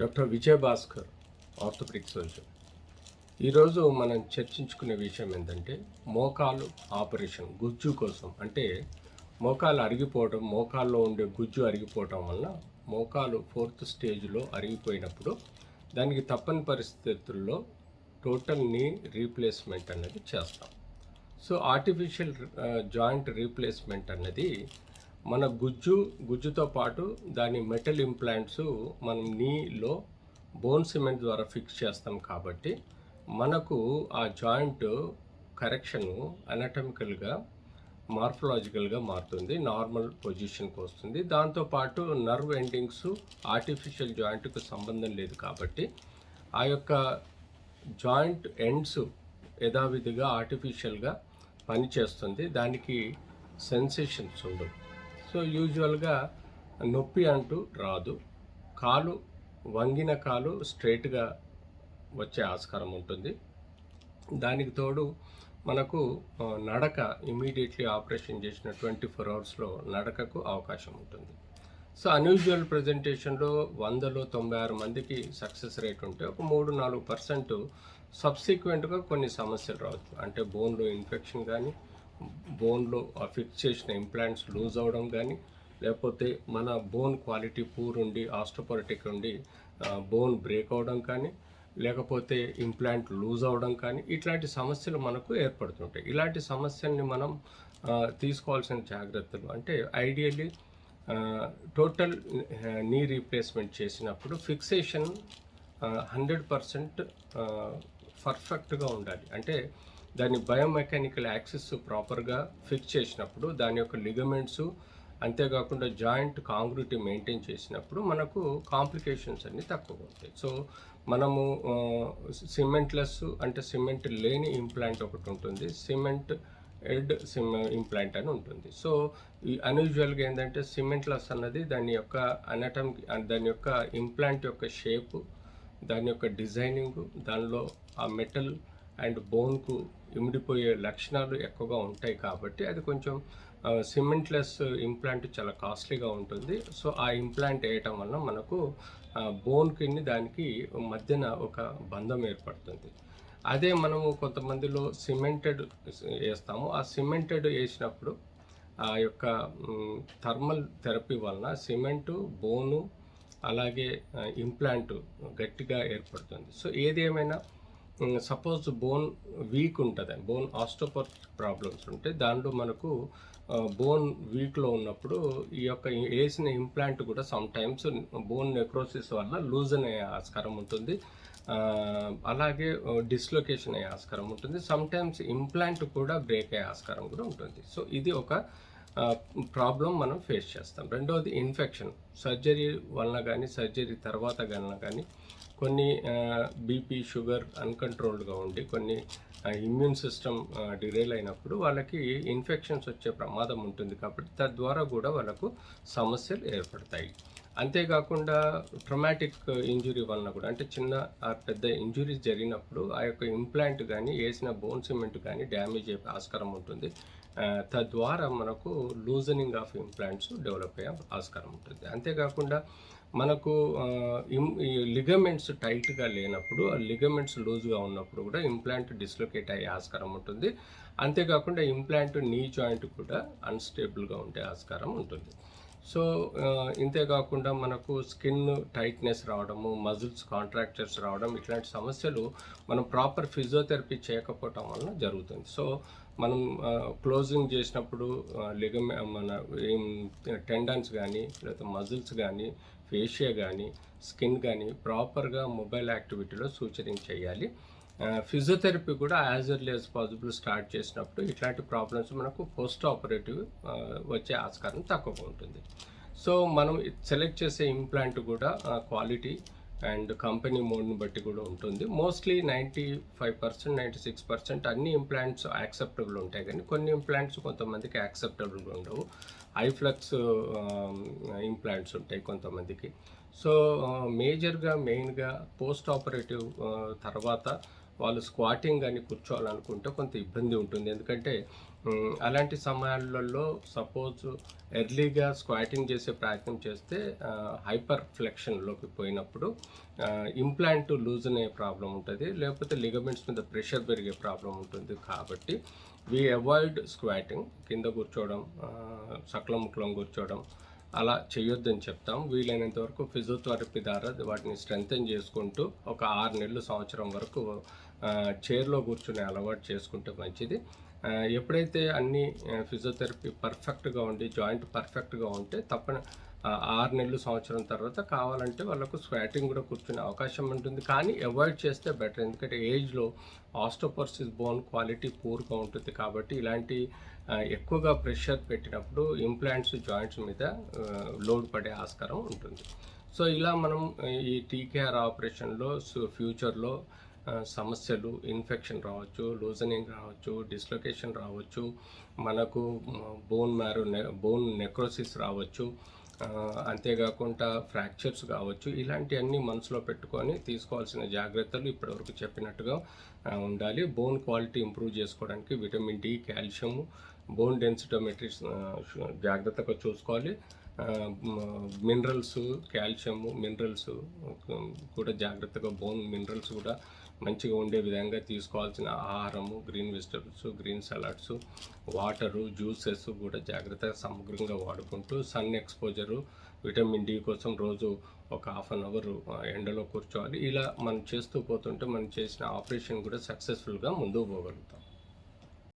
Doctor Vijay Bhaskar orthopaedic surgeon. ఈరోజు మనం చర్చించుకునే విషయం ఏంటంటే మోకాలు ఆపరేషన్ గుజ్జు కోసం. అంటే మోకాలు అరిగిపోవడం మోకాల్లో ఉండే గుజ్జు అరిగిపోవడం వల్ల మోకాలు ఫోర్త్ స్టేజ్లో అరిగిపోయినప్పుడు దానికి తప్పని పరిస్థితుల్లో టోటల్ నీ రీప్లేస్మెంట్ అనేది చేస్తాం. సో ఆర్టిఫిషియల్ జాయింట్ రీప్లేస్మెంట్ అన్నది మన గుజ్జు గుజ్జుతో పాటు దాని మెటల్ ఇంప్లాంట్స్ మనం నీలో బోన్ సిమెంట్ ద్వారా ఫిక్స్ చేస్తాం కాబట్టి మనకు ఆ జాయింట్ కరెక్షను అనటమికల్గా మార్ఫలాజికల్గా మారుతుంది నార్మల్ పొజిషన్కి వస్తుంది. దాంతోపాటు నర్వ్ ఎండింగ్స్ ఆర్టిఫిషియల్ జాయింట్కు సంబంధం లేదు కాబట్టి ఆ యొక్క జాయింట్ ఎండ్స్ యథావిధిగా ఆర్టిఫిషియల్గా పనిచేస్తుంది. దానికి సెన్సేషన్స్ ఉండవు. సో యూజువల్గా నొప్పి అంటూ రాదు. కాలు వంగిన కాలు స్ట్రైట్గా వచ్చే ఆస్కారం ఉంటుంది. దానికి తోడు మనకు నడక ఇమీడియట్లీ ఆపరేషన్ చేసిన ట్వంటీ ఫోర్ అవర్స్లో నడకకు అవకాశం ఉంటుంది. సో అన్యూజువల్ ప్రజెంటేషన్లో వందలో తొంభై ఆరు మందికి సక్సెస్ రేట్ ఉంటే ఒక మూడు నాలుగు పర్సెంట్ సబ్సిక్వెంట్గా కొన్ని సమస్యలు రావచ్చు. అంటే బోన్లో ఇన్ఫెక్షన్ కానీ బోన్లో ఫిక్స్ చేసిన ఇంప్లాంట్స్ లూజ్ అవ్వడం కానీ లేకపోతే మన బోన్ క్వాలిటీ పూర్ ఉండి ఆస్టోపొరటిక్ ఉండి బోన్ బ్రేక్ అవ్వడం కానీ లేకపోతే ఇంప్లాంట్ లూజ్ అవ్వడం కానీ ఇట్లాంటి సమస్యలు మనకు ఏర్పడుతుంటాయి. ఇలాంటి సమస్యల్ని మనం తీసుకోవాల్సిన జాగ్రత్తలు అంటే ఐడియల్లీ టోటల్ నీ రీప్లేస్మెంట్ చేసినప్పుడు ఫిక్సేషన్ హండ్రెడ్ పర్సెంట్ పర్ఫెక్ట్గా ఉండాలి. అంటే దాని బయోమెకానికల్ యాక్సెస్ ప్రాపర్గా ఫిక్స్ చేసినప్పుడు దాని యొక్క లిగమెంట్స్ అంతేకాకుండా జాయింట్ కాంక్రిటీ మెయింటైన్ చేసినప్పుడు మనకు కాంప్లికేషన్స్ అన్నీ తక్కువ ఉంటాయి. సో మనము సిమెంట్లెస్ అంటే సిమెంట్ లేని ఇంప్లాంట్ ఒకటి ఉంటుంది. సిమెంట్ ఎడ్ సిమ్ ఇంప్లాంట్ అని ఉంటుంది. సో ఈ అన్యూజువల్గా ఏంటంటే సిమెంట్ లెస్ అన్నది దాని యొక్క అనటమ్ దాని యొక్క ఇంప్లాంట్ యొక్క షేపు దాని యొక్క డిజైనింగ్ దానిలో ఆ మెటల్ అండ్ బోన్కు ఇమిడిపోయే లక్షణాలు ఎక్కువగా ఉంటాయి కాబట్టి అది కొంచెం సిమెంట్లెస్ ఇంప్లాంట్ చాలా కాస్ట్లీగా ఉంటుంది. సో ఆ ఇంప్లాంట్ వేయటం వలన మనకు బోన్కి దానికి మధ్యన ఒక బంధం ఏర్పడుతుంది. అదే మనము కొంతమందిలో సిమెంటెడ్ వేస్తాము. ఆ సిమెంటెడ్ వేసినప్పుడు ఆ యొక్క థర్మల్ థెరపీ వలన సిమెంటు బోను అలాగే ఇంప్లాంట్ గట్టిగా ఏర్పడుతుంది. సో ఏది ఏమైనా సపోజ్ బోన్ వీక్ ఉంటుంది బోన్ ఆస్టోపర్ ప్రాబ్లమ్స్ ఉంటే దాంట్లో మనకు బోన్ వీక్లో ఉన్నప్పుడు ఈ యొక్క వేసిన ఇంప్లాంట్ కూడా సమ్ టైమ్స్ బోన్ నెక్రోసిస్ వల్ల లూజ్ అనే ఆస్కారం ఉంటుంది. అలాగే డిస్లొకేషన్ అయ్యే ఆస్కారం ఉంటుంది. సమ్ టైమ్స్ ఇంప్లాంట్ కూడా బ్రేక్ అయ్యే ఆస్కారం కూడా ఉంటుంది. సో ఇది ఒక ప్రాబ్లం మనం ఫేస్ చేస్తాం. రెండవది ఇన్ఫెక్షన్ సర్జరీ వలన కానీ సర్జరీ తర్వాత కన్నా కానీ కొన్ని బీపీ షుగర్ అన్కంట్రోల్డ్గా ఉండి కొన్ని ఇమ్యూన్ సిస్టమ్ డిరైల్ అయినప్పుడు వాళ్ళకి ఇన్ఫెక్షన్స్ వచ్చే ప్రమాదం ఉంటుంది కాబట్టి తద్వారా కూడా వాళ్ళకు సమస్యలు ఏర్పడతాయి. అంతేకాకుండా ట్రమాటిక్ ఇంజురీ వలన కూడా అంటే చిన్న పెద్ద ఇంజురీస్ జరిగినప్పుడు ఆ యొక్క ఇంప్లాంట్ కానీ వేసిన బోన్ సిమెంట్ కానీ డ్యామేజ్ అయ్యే ఆస్కారం ఉంటుంది. తద్వారా మనకు లూజనింగ్ ఆఫ్ ఇంప్లాంట్స్ డెవలప్ అయ్యే ఆస్కారం ఉంటుంది. అంతేకాకుండా మనకు లిగమెంట్స్ టైట్గా లేనప్పుడు ఆ లిగమెంట్స్ లూజ్గా ఉన్నప్పుడు కూడా ఇంప్లాంట్ డిస్లొకేట్ అయ్యే ఆస్కారం ఉంటుంది. అంతేకాకుండా ఇంప్లాంట్ నీ జాయింట్ కూడా అన్స్టేబుల్గా ఉండే ఆస్కారం ఉంటుంది. సో ఇంతేకాకుండా మనకు స్కిన్ టైట్నెస్ రావడము మజిల్స్ కాంట్రాక్చర్స్ రావడం ఇట్లాంటి సమస్యలు మనం ప్రాపర్ ఫిజియోథెరపీ చేయకపోవటం వలన జరుగుతుంది. సో మనం క్లోజింగ్ చేసినప్పుడు లిగమ్ మన టెండన్స్ కానీ లేకపోతే మజిల్స్ కానీ ఫేషియా కానీ స్కిన్ కానీ ప్రాపర్గా మొబైల్ యాక్టివిటీలో సూచన చేయాలి ఫిజియోథెరపీ కూడా as early as possible start చేసినప్పుడు ఇట్లాంటి ప్రాబ్లమ్స్ మనకు పోస్ట్ ఆపరేటివ్ వచ్చే ఆస్కారం తక్కువగా ఉంటుంది. సో మనం సెలెక్ట్ చేసే ఇంప్లాంట్ కూడా క్వాలిటీ అండ్ కంపెనీ మోడ్ని బట్టి కూడా ఉంటుంది. Mostly ninety five percent ninety six percent అన్ని ఇంప్లాంట్స్ యాక్సెప్టబుల్ ఉంటాయి. కానీ కొన్ని ఇంప్లాంట్స్ కొంతమందికి యాక్సెప్టబుల్గా ఉండవు. ఐఫ్లక్స్ ఇంప్లాంట్స్ ఉంటాయి కొంతమందికి. సో మేజర్గా మెయిన్గా పోస్ట్ ఆపరేటివ్ తర్వాత వాళ్ళు స్క్వాటింగ్ కానీ కూర్చోవాలనుకుంటే కొంత ఇబ్బంది ఉంటుంది. ఎందుకంటే అలాంటి సమయాలలో సపోజ్ ఎర్లీగా స్క్వాటింగ్ చేసే ప్రయత్నం చేస్తే హైపర్ ఫ్లెక్షన్లోకి పోయినప్పుడు ఇంప్లాంట్ లూజ్ అయ్యే ప్రాబ్లం ఉంటుంది లేకపోతే లిగమెంట్స్ మీద ప్రెషర్ పెరిగే ప్రాబ్లం ఉంటుంది కాబట్టి వి అవాయిడ్ స్క్వాటింగ్ కింద కూర్చోవడం సకలం ముక్కలం కూర్చోవడం అలా చేయొద్దని చెప్తాం. వీలైనంత వరకు ఫిజియోథెరపీ ద్వారా వాటిని స్ట్రెంగ్తన్ చేసుకుంటూ ఒక ఆరు నెలలు సంవత్సరం వరకు చైర్లో కూర్చునే అలవాటు చేసుకుంటే మంచిది. ఎప్పుడైతే అన్ని ఫిజియోథెరపీ పర్ఫెక్ట్గా ఉండి జాయింట్ పర్ఫెక్ట్గా ఉంటే తప్పన ఆరు నెలలు సంవత్సరం తర్వాత కావాలంటే వాళ్ళకు స్వాటింగ్ కూడా కూర్చునే అవకాశం ఉంటుంది. కానీ అవాయిడ్ చేస్తే బెటర్. ఎందుకంటే ఏజ్లో ఆస్టోపర్సిస్ బోన్ క్వాలిటీ పూర్గా ఉంటుంది కాబట్టి ఇలాంటి ఎక్కువగా ప్రెషర్ పెట్టినప్పుడు ఇంప్లాంట్స్ జాయింట్స్ మీద లోడ్ పడే ఆస్కారం ఉంటుంది. సో ఇలా మనం ఈ టీకేఆర్ ఆపరేషన్లో ఫ్యూచర్లో సమస్యలు ఇన్ఫెక్షన్ రావచ్చు లూజనింగ్ రావచ్చు డిస్లొకేషన్ రావచ్చు మనకు బోన్ మ్యారో బోన్ నెక్రోసిస్ రావచ్చు అంతేకాకుండా ఫ్రాక్చర్స్ కావచ్చు ఇలాంటివన్నీ మనసులో పెట్టుకొని తీసుకోవాల్సిన జాగ్రత్తలు ఇప్పటివరకు చెప్పినట్టుగా ఉండాలి. బోన్ క్వాలిటీ ఇంప్రూవ్ చేసుకోవడానికి vitamin D calcium bone densitometrics జాగ్రత్తగా చూసుకోవాలి. మినరల్స్ కాల్షియము మినరల్స్ కూడా జాగ్రత్తగా బోన్ మినరల్స్ కూడా మంచిగా ఉండే విధంగా తీసుకోవాల్సిన ఆహారము green vegetables green salads water juices కూడా జాగ్రత్తగా సమగ్రంగా వాడుకుంటూ సన్ ఎక్స్పోజరు విటమిన్ డి కోసం రోజు ఒక హాఫ్ అన్ అవర్ ఎండలో కూర్చోవాలి. ఇలా మనం చేస్తూ పోతుంటే మనం చేసిన ఆపరేషన్ కూడా సక్సెస్ఫుల్గా ముందుకు పోగలుగుతాం.